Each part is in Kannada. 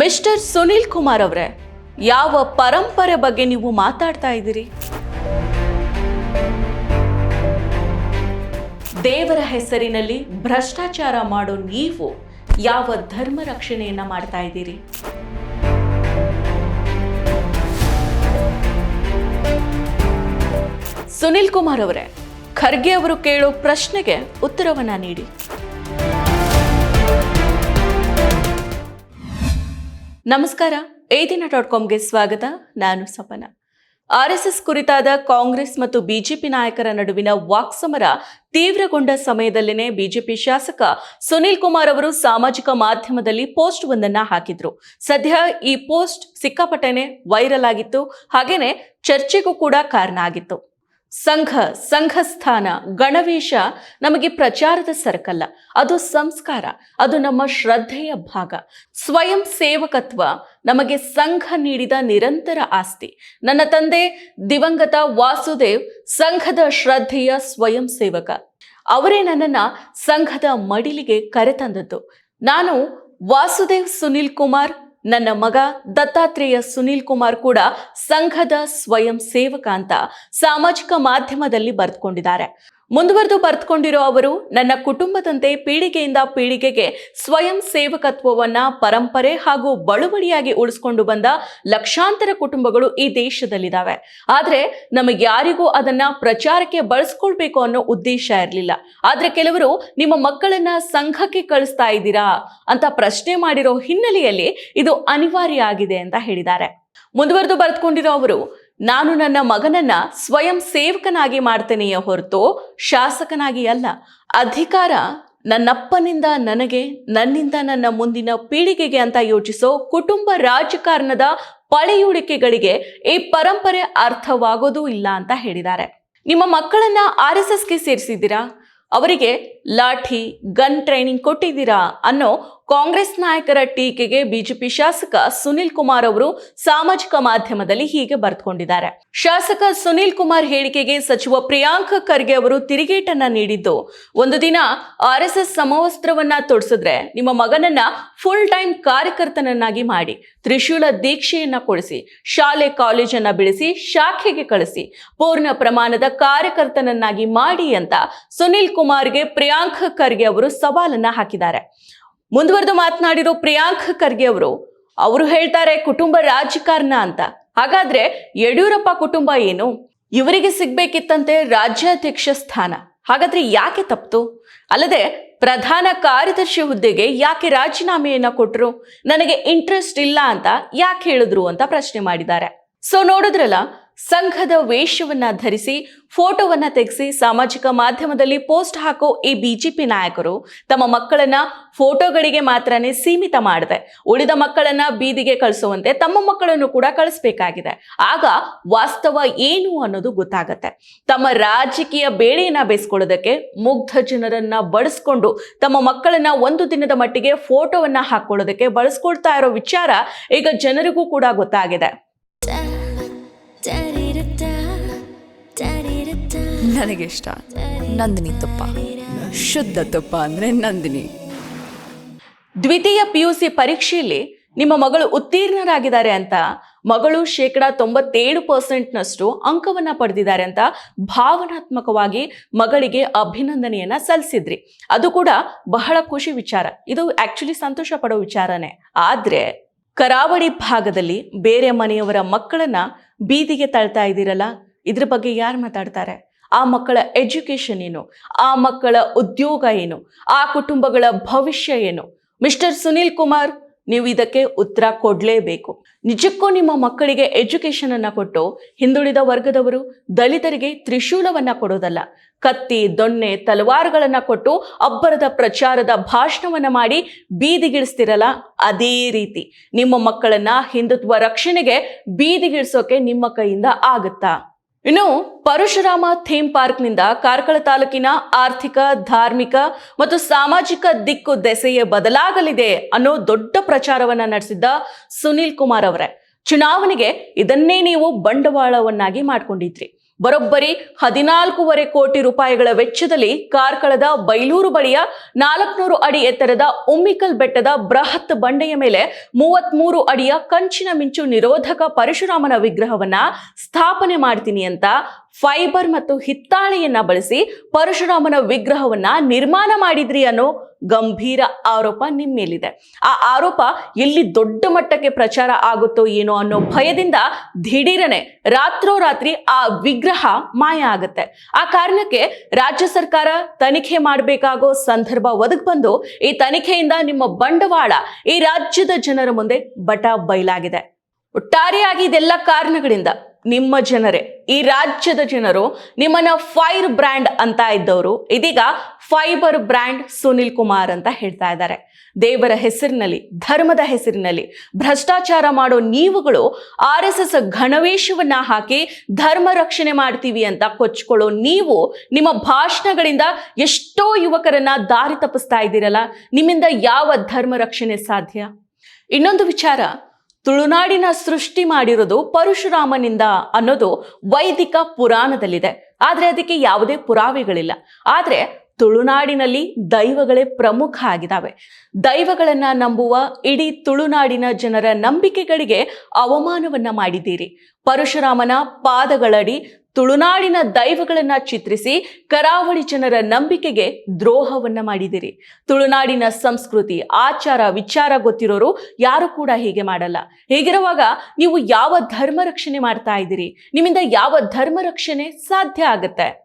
ಮಿಸ್ಟರ್ ಸುನೀಲ್ ಕುಮಾರ್ ಅವರೇ, ಯಾವ ಪರಂಪರೆ ಬಗ್ಗೆ ನೀವು ಮಾತಾಡ್ತಾ ಇದ್ದೀರಿ? ದೇವರ ಹೆಸರಿನಲ್ಲಿ ಭ್ರಷ್ಟಾಚಾರ ಮಾಡೋ ನೀವು ಯಾವ ಧರ್ಮ ರಕ್ಷಣೆಯನ್ನ ಮಾಡ್ತಾ ಇದ್ದೀರಿ? ಸುನಿಲ್ ಕುಮಾರ್ ಅವರೇ, ಖರ್ಗೆ ಅವರು ಕೇಳೋ ಪ್ರಶ್ನೆಗೆ ಉತ್ತರವನ್ನ ನೀಡಿ. ನಮಸ್ಕಾರ. ಏ ದಿನ ಡಾಟ್ ಕಾಮ್ಗೆ ಸ್ವಾಗತ. ನಾನು ಸಪನ. ಆರ್ ಎಸ್ ಎಸ್ ಕುರಿತಾದ ಕಾಂಗ್ರೆಸ್ ಮತ್ತು ಬಿಜೆಪಿ ನಾಯಕರ ನಡುವಿನ ವಾಕ್ಸಮರ ತೀವ್ರಗೊಂಡ ಸಮಯದಲ್ಲೇನೆ ಬಿಜೆಪಿ ಶಾಸಕ ಸುನಿಲ್ ಕುಮಾರ್ ಅವರು ಸಾಮಾಜಿಕ ಮಾಧ್ಯಮದಲ್ಲಿ ಪೋಸ್ಟ್ ಒಂದನ್ನ ಹಾಕಿದ್ರು. ಸದ್ಯ ಈ ಪೋಸ್ಟ್ ಸಿಕ್ಕಾಪಟ್ಟೆನೆ ವೈರಲ್ ಆಗಿತ್ತು. ಹಾಗೇನೆ ಚರ್ಚೆಗೂ ಕೂಡ ಕಾರಣ ಆಗಿತ್ತು. ಸಂಘ ಸಂಘಸ್ಥಾನ, ಗಣವೇಶ ನಮಗೆ ಪ್ರಚಾರದ ಸರಕಲ್ಲ. ಅದು ಸಂಸ್ಕಾರ, ಅದು ನಮ್ಮ ಶ್ರದ್ಧೆಯ ಭಾಗ. ಸ್ವಯಂ ಸೇವಕತ್ವ ನಮಗೆ ಸಂಘ ನೀಡಿದ ನಿರಂತರ ಆಸ್ತಿ. ನನ್ನ ತಂದೆ ದಿವಂಗತ ವಾಸುದೇವ್ ಸಂಘದ ಶ್ರದ್ಧೆಯ ಸ್ವಯಂ ಸೇವಕ. ಅವರೇ ನನ್ನನ್ನ ಸಂಘದ ಮಡಿಲಿಗೆ ಕರೆತಂದದ್ದು. ನಾನು ವಾಸುದೇವ್ ಸುನಿಲ್ ಕುಮಾರ್ ನನ್ನ ಮಗ ದತ್ತಾತ್ರೇಯ ಸುನೀಲ್ ಕುಮಾರ್ ಕೂಡ ಸಂಘದ ಸ್ವಯಂ ಸೇವಕ ಅಂತ ಸಾಮಾಜಿಕ ಮಾಧ್ಯಮದಲ್ಲಿ ಬರೆದುಕೊಂಡಿದ್ದಾರೆ. ಮುಂದುವರೆದು ಬರೆದುಕೊಂಡಿರೋ ಅವರು ನನ್ನ ಕುಟುಂಬದಂತೆ ಪೀಳಿಗೆಯಿಂದ ಪೀಳಿಗೆಗೆ ಸ್ವಯಂ ಸೇವಕತ್ವವನ್ನ ಪರಂಪರೆ ಹಾಗೂ ಬಳುವಳಿಯಾಗಿ ಉಳಿಸ್ಕೊಂಡು ಬಂದ ಲಕ್ಷಾಂತರ ಕುಟುಂಬಗಳು ಈ ದೇಶದಲ್ಲಿದ್ದಾವೆ. ಆದ್ರೆ ನಮಗೆ ಯಾರಿಗೂ ಅದನ್ನ ಪ್ರಚಾರಕ್ಕೆ ಬಳಸ್ಕೊಳ್ಬೇಕು ಅನ್ನೋ ಉದ್ದೇಶ ಇರಲಿಲ್ಲ. ಆದ್ರೆ ಕೆಲವರು ನಿಮ್ಮ ಮಕ್ಕಳನ್ನ ಸಂಘಕ್ಕೆ ಕಳಿಸ್ತಾ ಇದ್ದೀರಾ ಅಂತ ಪ್ರಶ್ನೆ ಮಾಡಿರೋ ಹಿನ್ನೆಲೆಯಲ್ಲಿ ಇದು ಅನಿವಾರ್ಯ ಆಗಿದೆ ಅಂತ ಹೇಳಿದ್ದಾರೆ. ಮುಂದುವರೆದು ಬರೆದುಕೊಂಡಿರೋ ಅವರು ನಾನು ನನ್ನ ಮಗನನ್ನ ಸ್ವಯಂ ಸೇವಕನಾಗಿ ಮಾಡ್ತೇನೆಯೇ ಹೊರತು ಶಾಸಕನಾಗಿ ಅಲ್ಲ. ಅಧಿಕಾರ ನನ್ನಪ್ಪನಿಂದ ನನಗೆ, ನನ್ನಿಂದ ನನ್ನ ಮುಂದಿನ ಪೀಳಿಗೆಗೆ ಅಂತ ಯೋಚಿಸೋ ಕುಟುಂಬ ರಾಜಕಾರಣದ ಪಳೆಯುಳಿಕೆಗಳಿಗೆ ಈ ಪರಂಪರೆ ಅರ್ಥವಾಗೋದೂ ಇಲ್ಲ ಅಂತ ಹೇಳಿದ್ದಾರೆ. ನಿಮ್ಮ ಮಕ್ಕಳನ್ನ ಆರ್ ಎಸ್ ಎಸ್ಗೆ ಸೇರಿಸಿದ್ದೀರಾ? ಅವರಿಗೆ ಲಾಠಿ, ಗನ್ ಟ್ರೈನಿಂಗ್ ಕೊಟ್ಟಿದ್ದೀರಾ ಅನ್ನೋ ಕಾಂಗ್ರೆಸ್ ನಾಯಕರ ಟೀಕೆಗೆ ಬಿಜೆಪಿ ಶಾಸಕ ಸುನಿಲ್ ಕುಮಾರ್ ಅವರು ಸಾಮಾಜಿಕ ಮಾಧ್ಯಮದಲ್ಲಿ ಹೀಗೆ ಬರೆದುಕೊಂಡಿದ್ದಾರೆ. ಶಾಸಕ ಸುನಿಲ್ ಕುಮಾರ್ ಹೇಳಿಕೆಗೆ ಸಚಿವ ಪ್ರಿಯಾಂಕ ಖರ್ಗೆ ಅವರು ತಿರುಗೇಟನ್ನ ನೀಡಿದ್ದು, ಒಂದು ದಿನ ಆರ್ ಎಸ್ ಎಸ್ ಸಮವಸ್ತ್ರವನ್ನ ತೊಡಿಸಿದ್ರೆ ನಿಮ್ಮ ಮಗನನ್ನ ಫುಲ್ ಟೈಮ್ ಕಾರ್ಯಕರ್ತನನ್ನಾಗಿ ಮಾಡಿ, ತ್ರಿಶೂಲ ದೀಕ್ಷೆಯನ್ನ ಕೊಡಿಸಿ, ಶಾಲೆ ಕಾಲೇಜನ್ನ ಬೆಳೆಸಿ ಶಾಖೆಗೆ ಕಳಿಸಿ, ಪೂರ್ಣ ಪ್ರಮಾಣದ ಕಾರ್ಯಕರ್ತನನ್ನಾಗಿ ಮಾಡಿ ಅಂತ ಸುನಿಲ್ ಕುಮಾರ್ಗೆ ಪ್ರಿಯಾಂಕ ಖರ್ಗೆ ಅವರು ಸವಾಲನ್ನ ಹಾಕಿದ್ದಾರೆ. ಮುಂದುವರೆದು ಮಾತನಾಡಿರೋ ಪ್ರಿಯಾಂಕ್ ಖರ್ಗೆ ಅವರು ಅವರು ಹೇಳ್ತಾರೆ ಕುಟುಂಬ ರಾಜಕಾರಣ ಅಂತ. ಹಾಗಾದ್ರೆ ಯಡಿಯೂರಪ್ಪ ಕುಟುಂಬ ಏನು? ಇವರಿಗೆ ಸಿಗ್ಬೇಕಿತ್ತಂತೆ ರಾಜ್ಯಾಧ್ಯಕ್ಷ ಸ್ಥಾನ. ಹಾಗಾದ್ರೆ ಯಾಕೆ ತಪ್ತು? ಅಲ್ಲದೆ ಪ್ರಧಾನ ಕಾರ್ಯದರ್ಶಿ ಹುದ್ದೆಗೆ ಯಾಕೆ ರಾಜೀನಾಮೆಯನ್ನ ಕೊಟ್ಟರು ನನಗೆ ಇಂಟ್ರೆಸ್ಟ್ ಇಲ್ಲ ಅಂತ ಯಾಕೆ ಹೇಳಿದ್ರು ಅಂತ ಪ್ರಶ್ನೆ ಮಾಡಿದ್ದಾರೆ. ಸೊ ನೋಡಿದ್ರಲ್ಲ ಸಂಘದ ವೇಷವನ್ನ ಧರಿಸಿ ಫೋಟೋವನ್ನ ತೆಗೆಸಿ ಸಾಮಾಜಿಕ ಮಾಧ್ಯಮದಲ್ಲಿ ಪೋಸ್ಟ್ ಹಾಕೋ ಈ ಬಿಜೆಪಿ ನಾಯಕರು ತಮ್ಮ ಮಕ್ಕಳನ್ನ ಫೋಟೋಗಳಿಗೆ ಮಾತ್ರನೇ ಸೀಮಿತ ಮಾಡಿದೆ. ಉಳಿದ ಮಕ್ಕಳನ್ನ ಬೀದಿಗೆ ಕಳಿಸುವಂತೆ ತಮ್ಮ ಮಕ್ಕಳನ್ನು ಕೂಡ ಕಳಿಸ್ಬೇಕಾಗಿದೆ. ಆಗ ವಾಸ್ತವ ಏನು ಅನ್ನೋದು ಗೊತ್ತಾಗತ್ತೆ. ತಮ್ಮ ರಾಜಕೀಯ ಬೇಳೆಯನ್ನ ಬೇಯಿಸ್ಕೊಳ್ಳೋದಕ್ಕೆ ಮುಗ್ಧ ಜನರನ್ನ ಬಳಸ್ಕೊಂಡು ತಮ್ಮ ಮಕ್ಕಳನ್ನ ಒಂದು ದಿನದ ಮಟ್ಟಿಗೆ ಫೋಟೋವನ್ನ ಹಾಕೊಳ್ಳೋದಕ್ಕೆ ಬಳಸ್ಕೊಳ್ತಾ ಇರೋ ವಿಚಾರ ಈಗ ಜನರಿಗೂ ಕೂಡ ಗೊತ್ತಾಗಿದೆ. ನನಗೆ ಇಷ್ಟ ನಂದಿನಿ ತುಪ್ಪ. ಶುದ್ಧ ತುಪ್ಪ ಅಂದ್ರೆ ನಂದಿನಿ. ದ್ವಿತೀಯ ಪಿ ಯು ಸಿ ಪರೀಕ್ಷೆಯಲ್ಲಿ ನಿಮ್ಮ ಮಗಳು ಉತ್ತೀರ್ಣರಾಗಿದ್ದಾರೆ ಅಂತ, ಮಗಳು ಶೇಕಡ ತೊಂಬತ್ತೇಳು ಪರ್ಸೆಂಟ್ನಷ್ಟು ಅಂಕವನ್ನ ಪಡೆದಿದ್ದಾರೆ ಅಂತ ಭಾವನಾತ್ಮಕವಾಗಿ ಮಗಳಿಗೆ ಅಭಿನಂದನೆಯನ್ನ ಸಲ್ಲಿಸಿದ್ರಿ. ಅದು ಕೂಡ ಬಹಳ ಖುಷಿ ವಿಚಾರ. ಇದು ಆಕ್ಚುಲಿ ಸಂತೋಷ ಪಡೋ ವಿಚಾರನೇ. ಆದ್ರೆ ಕರಾವಳಿ ಭಾಗದಲ್ಲಿ ಬೇರೆ ಮನೆಯವರ ಮಕ್ಕಳನ್ನ ಬೀದಿಗೆ ತಳ್ತಾ ಇದ್ದೀರಲ್ಲ, ಇದ್ರ ಬಗ್ಗೆ ಯಾರು ಮಾತಾಡ್ತಾರೆ? ಆ ಮಕ್ಕಳ ಎಜುಕೇಷನ್ ಏನು? ಆ ಮಕ್ಕಳ ಉದ್ಯೋಗ ಏನು? ಆ ಕುಟುಂಬಗಳ ಭವಿಷ್ಯ ಏನು? ಮಿಸ್ಟರ್ ಸುನೀಲ್ ಕುಮಾರ್, ನೀವು ಇದಕ್ಕೆ ಉತ್ತರ ಕೊಡಲೇಬೇಕು. ನಿಜಕ್ಕೂ ನಿಮ್ಮ ಮಕ್ಕಳಿಗೆ ಎಜುಕೇಷನ್ ಅನ್ನು ಕೊಟ್ಟು ಹಿಂದುಳಿದ ವರ್ಗದವರು ದಲಿತರಿಗೆ ತ್ರಿಶೂಲವನ್ನ ಕೊಡೋದಲ್ಲ. ಕತ್ತಿ, ದೊಣ್ಣೆ, ತಲವಾರುಗಳನ್ನು ಕೊಟ್ಟು ಅಬ್ಬರದ ಪ್ರಚಾರದ ಭಾಷಣವನ್ನು ಮಾಡಿ ಬೀದಿಗಿಳಿಸ್ತಿರಲ್ಲ ಅದೇ ರೀತಿ. ನಿಮ್ಮ ಮಕ್ಕಳನ್ನ ಹಿಂದುತ್ವ ರಕ್ಷಣೆಗೆ ಬೀದಿಗಿಳಿಸೋಕೆ ನಿಮ್ಮ ಕೈಯಿಂದ ಆಗುತ್ತಾ? ಇನ್ನು ಪರಶುರಾಮ ಥೀಮ್ ಪಾರ್ಕ್ನಿಂದ ಕಾರ್ಕಳ ತಾಲೂಕಿನ ಆರ್ಥಿಕ, ಧಾರ್ಮಿಕ ಮತ್ತು ಸಾಮಾಜಿಕ ದಿಕ್ಕು ದೆಸೆಯೇ ಬದಲಾಗಲಿದೆ ಅನ್ನೋ ದೊಡ್ಡ ಪ್ರಚಾರವನ್ನ ನಡೆಸಿದ್ದ ಸುನೀಲ್ ಕುಮಾರ್ ಅವರೇ. ಚುನಾವಣೆಗೆ ಇದನ್ನೇ ನೀವು ಬಂಡವಾಳವನ್ನಾಗಿ ಮಾಡ್ಕೊಂಡಿದ್ರಿ. ಬರೋಬ್ಬರಿ ಹದಿನಾಲ್ಕೂವರೆ ಕೋಟಿ ರೂಪಾಯಿಗಳ ವೆಚ್ಚದಲ್ಲಿ ಕಾರ್ಕಳದ ಬೈಲೂರು ಬಳಿಯ ನಾಲ್ಕುನೂರು ಅಡಿ ಎತ್ತರದ ಉಮ್ಮಿಕಲ್ ಬೆಟ್ಟದ ಬೃಹತ್ ಬಂಡೆಯ ಮೇಲೆ ಮೂವತ್ಮೂರು ಅಡಿಯ ಕಂಚಿನ ಮಿಂಚು ನಿರೋಧಕ ಪರಶುರಾಮನ ವಿಗ್ರಹವನ್ನ ಸ್ಥಾಪನೆ ಮಾಡ್ತೀನಿ ಅಂತ ಫೈಬರ್ ಮತ್ತು ಹಿತ್ತಾಳೆಯನ್ನ ಬಳಸಿ ಪರಶುರಾಮನ ವಿಗ್ರಹವನ್ನ ನಿರ್ಮಾಣ ಮಾಡಿದ್ರಿ ಅನ್ನೋ ಗಂಭೀರ ಆರೋಪ ನಿಮ್ಮ ಮೇಲಿದೆ. ಆ ಆರೋಪ ಎಲ್ಲಿ ದೊಡ್ಡ ಮಟ್ಟಕ್ಕೆ ಪ್ರಚಾರ ಆಗುತ್ತೋ ಏನೋ ಅನ್ನೋ ಭಯದಿಂದ ದಿಢೀರನೆ ರಾತ್ರೋರಾತ್ರಿ ಆ ವಿಗ್ರಹ ಮಾಯ ಆಗುತ್ತೆ. ಆ ಕಾರಣಕ್ಕೆ ರಾಜ್ಯ ಸರ್ಕಾರ ತನಿಖೆ ಮಾಡಬೇಕಾಗೋ ಸಂದರ್ಭ ಒದಗಿ ಬಂದು ಈ ತನಿಖೆಯಿಂದ ನಿಮ್ಮ ಬಂಡವಾಳ ಈ ರಾಜ್ಯದ ಜನರ ಮುಂದೆ ಬಟ ಬಯಲಾಗಿದೆ. ಒಟ್ಟಾರೆಯಾಗಿ ಇದೆಲ್ಲ ಕಾರಣಗಳಿಂದ ನಿಮ್ಮ ಜನರೇ, ಈ ರಾಜ್ಯದ ಜನರು ನಿಮ್ಮನ್ನ ಫೈರ್ ಬ್ರ್ಯಾಂಡ್ ಅಂತ ಇದ್ದವರು. ಇದೀಗ ಫೈಬರ್ ಬ್ರ್ಯಾಂಡ್ ಸುನಿಲ್ ಕುಮಾರ್ ಅಂತ ಹೇಳ್ತಾ ಇದ್ದಾರೆ. ದೇವರ ಹೆಸರಿನಲ್ಲಿ, ಧರ್ಮದ ಹೆಸರಿನಲ್ಲಿ ಭ್ರಷ್ಟಾಚಾರ ಮಾಡೋ ನೀವುಗಳು ಆರ್ ಎಸ್ ಎಸ್ ಗಣವೇಶವನ್ನ ಹಾಕಿ ಧರ್ಮ ರಕ್ಷಣೆ ಮಾಡ್ತೀವಿ ಅಂತ ಕೊಚ್ಕೊಳ್ಳೋ ನೀವು ನಿಮ್ಮ ಭಾಷಣಗಳಿಂದ ಎಷ್ಟೋ ಯುವಕರನ್ನ ದಾರಿ ತಪ್ಪಿಸ್ತಾ ಇದ್ದೀರಲ್ಲ? ನಿಮ್ಮಿಂದ ಯಾವ ಧರ್ಮ ರಕ್ಷಣೆ ಸಾಧ್ಯ? ಇನ್ನೊಂದು ವಿಚಾರ ತುಳುನಾಡಿನ ಸೃಷ್ಟಿ ಮಾಡಿರೋದು ಪರಶುರಾಮನಿಂದ ಅನ್ನೋದು ವೈದಿಕ ಪುರಾಣದಲ್ಲಿದೆ. ಆದ್ರೆ ಅದಕ್ಕೆ ಯಾವುದೇ ಪುರಾವೆಗಳಿಲ್ಲ. ಆದ್ರೆ ತುಳುನಾಡಿನಲ್ಲಿ ದೈವಗಳೇ ಪ್ರಮುಖ ಆಗಿದ್ದಾವೆ ದೈವಗಳನ್ನ ನಂಬುವ ಇಡೀ ತುಳುನಾಡಿನ ಜನರ ನಂಬಿಕೆಗಳಿಗೆ ಅವಮಾನವನ್ನ ಮಾಡಿದ್ದೀರಿ. ಪರಶುರಾಮನ ಪಾದಗಳಡಿ ತುಳುನಾಡಿನ ದೈವಗಳನ್ನ ಚಿತ್ರಿಸಿ ಕರಾವಳಿ ಜನರ ನಂಬಿಕೆಗೆ ದ್ರೋಹವನ್ನ ಮಾಡಿದಿರಿ. ತುಳುನಾಡಿನ ಸಂಸ್ಕೃತಿ, ಆಚಾರ, ವಿಚಾರ ಗೊತ್ತಿರೋರು ಯಾರು ಕೂಡ ಹೀಗೆ ಮಾಡಲ್ಲ. ಹೀಗಿರುವಾಗ ನೀವು ಯಾವ ಧರ್ಮ ರಕ್ಷಣೆ ಮಾಡ್ತಾ ಇದ್ದೀರಿ? ನಿಮ್ಮಿಂದ ಯಾವ ಧರ್ಮ ರಕ್ಷಣೆ ಸಾಧ್ಯ ಆಗತ್ತೆ?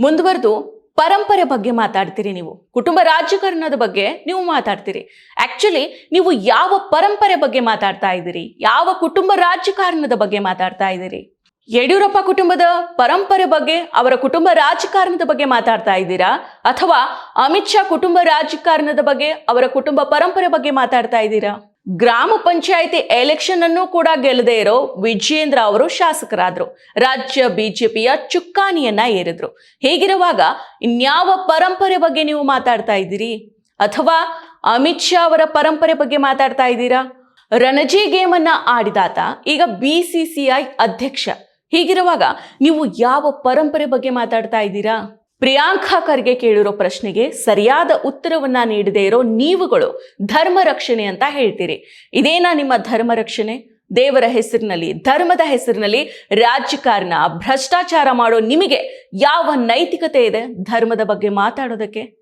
ಮುಂದುವರೆದು ಪರಂಪರೆ ಬಗ್ಗೆ ಮಾತಾಡ್ತೀರಿ ನೀವು. ಕುಟುಂಬ ರಾಜಕಾರಣದ ಬಗ್ಗೆ ನೀವು ಮಾತಾಡ್ತೀರಿ. ಆಕ್ಚುಲಿ ನೀವು ಯಾವ ಪರಂಪರೆ ಬಗ್ಗೆ ಮಾತಾಡ್ತಾ ಇದ್ದೀರಿ? ಯಾವ ಕುಟುಂಬ ರಾಜಕಾರಣದ ಬಗ್ಗೆ ಮಾತಾಡ್ತಾ ಇದ್ದೀರಿ? ಯಡಿಯೂರಪ್ಪ ಕುಟುಂಬದ ಪರಂಪರೆ ಬಗ್ಗೆ, ಅವರ ಕುಟುಂಬ ರಾಜಕಾರಣದ ಬಗ್ಗೆ ಮಾತಾಡ್ತಾ ಇದ್ದೀರಾ? ಅಥವಾ ಅಮಿತ್ ಶಾ ಕುಟುಂಬ ರಾಜಕಾರಣದ ಬಗ್ಗೆ, ಅವರ ಕುಟುಂಬ ಪರಂಪರೆ ಬಗ್ಗೆ ಮಾತಾಡ್ತಾ ಇದ್ದೀರಾ? ಗ್ರಾಮ ಪಂಚಾಯಿತಿ ಎಲೆಕ್ಷನ್ ಅನ್ನು ಕೂಡ ಗೆಲ್ಲದೆ ಇರೋ ವಿಜಯೇಂದ್ರ ಅವರು ಶಾಸಕರಾದ್ರು. ರಾಜ್ಯ ಬಿಜೆಪಿಯ ಚುಕ್ಕಾಣಿಯನ್ನ ಏರಿದ್ರು. ಹೀಗಿರುವಾಗ ಇನ್ಯಾವ ಪರಂಪರೆ ಬಗ್ಗೆ ನೀವು ಮಾತಾಡ್ತಾ ಇದ್ದೀರಿ? ಅಥವಾ ಅಮಿತ್ ಶಾ ಅವರ ಪರಂಪರೆ ಬಗ್ಗೆ ಮಾತಾಡ್ತಾ ಇದ್ದೀರಾ? ರಣಜಿ ಗೇಮ್ ಆಡಿದಾತ, ಈಗ ಬಿ ಅಧ್ಯಕ್ಷ. ಹೀಗಿರುವಾಗ ನೀವು ಯಾವ ಪರಂಪರೆ ಬಗ್ಗೆ ಮಾತಾಡ್ತಾ ಇದ್ದೀರಾ? ಪ್ರಿಯಾಂಕಾ ಖರ್ಗೆ ಕೇಳಿರೋ ಪ್ರಶ್ನೆಗೆ ಸರಿಯಾದ ಉತ್ತರವನ್ನ ನೀಡದೇ ಇರೋ ನೀವುಗಳು ಧರ್ಮ ರಕ್ಷಣೆ ಅಂತ ಹೇಳ್ತೀರಿ. ಇದೇನಾ ನಿಮ್ಮ ಧರ್ಮ ರಕ್ಷಣೆ? ದೇವರ ಹೆಸರಿನಲ್ಲಿ, ಧರ್ಮದ ಹೆಸರಿನಲ್ಲಿ ರಾಜಕಾರಣ, ಭ್ರಷ್ಟಾಚಾರ ಮಾಡೋ ನಿಮಗೆ ಯಾವ ನೈತಿಕತೆ ಇದೆ ಧರ್ಮದ ಬಗ್ಗೆ ಮಾತಾಡೋದಕ್ಕೆ?